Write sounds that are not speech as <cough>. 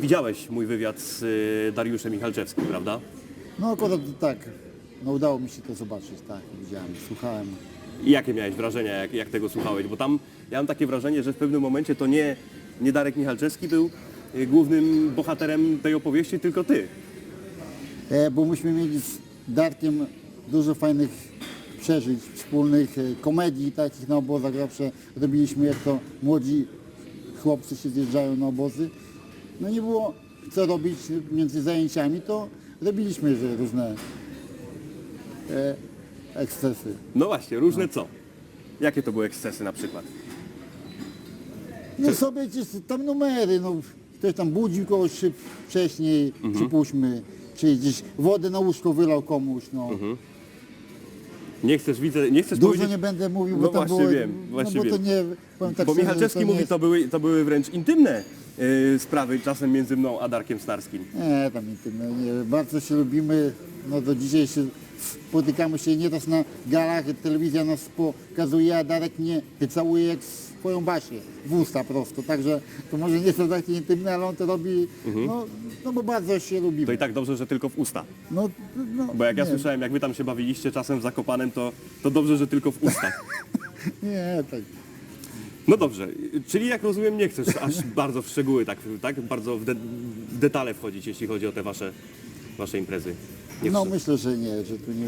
widziałeś mój wywiad z y, Dariuszem Michalczewskim, prawda? No akurat tak, no udało mi się to zobaczyć, tak, widziałem, słuchałem. I jakie miałeś wrażenia, jak, jak tego słuchałeś? Bo tam ja mam takie wrażenie, że w pewnym momencie to nie, nie Darek Michalczewski był y, głównym bohaterem tej opowieści, tylko ty. E, bo myśmy mieli z Darkiem dużo fajnych przeżyć wspólnych, e, komedii takich na obozach zawsze robiliśmy, jak to młodzi chłopcy się zjeżdżają na obozy. No nie było co robić między zajęciami, to robiliśmy różne e, ekscesy. No właśnie, różne co? Jakie to były ekscesy na przykład? No sobie gdzieś tam numery, no ktoś tam budził kogoś szyb, wcześniej, przypuśćmy, czy gdzieś wodę na łóżko wylał komuś, no. Nie chcesz, widzę, nie chcesz Dużo powiedzieć... nie będę mówił, bo No tam właśnie było, wiem, no właśnie bo to wiem. nie, powiem tak Bo szczerze, Michalczewski to nie mówi, jest- to były, to były wręcz intymne y, sprawy czasem między mną a Darkiem Starskim. Nie, tam intymne, nie, bardzo się lubimy, no do dzisiaj się spotykamy się nieraz na galach, telewizja nas pokazuje, a Darek mnie całuje jak swoją Basię w usta prosto, także to może nie są takie intymne, ale on to robi, no, no bo bardzo się lubimy. Mhm. To i tak dobrze, że tylko w usta. No, no, Bo jak ja nie, słyszałem, jak wy tam się bawiliście czasem w Zakopanem, to, to dobrze, że tylko w ustach. <laughs> Nie, tak. No dobrze, czyli jak rozumiem, nie chcesz aż bardzo w szczegóły, tak, tak bardzo w, de w detale wchodzić, jeśli chodzi o te wasze, wasze imprezy. Nie No chcesz. myślę, że nie, że tu nie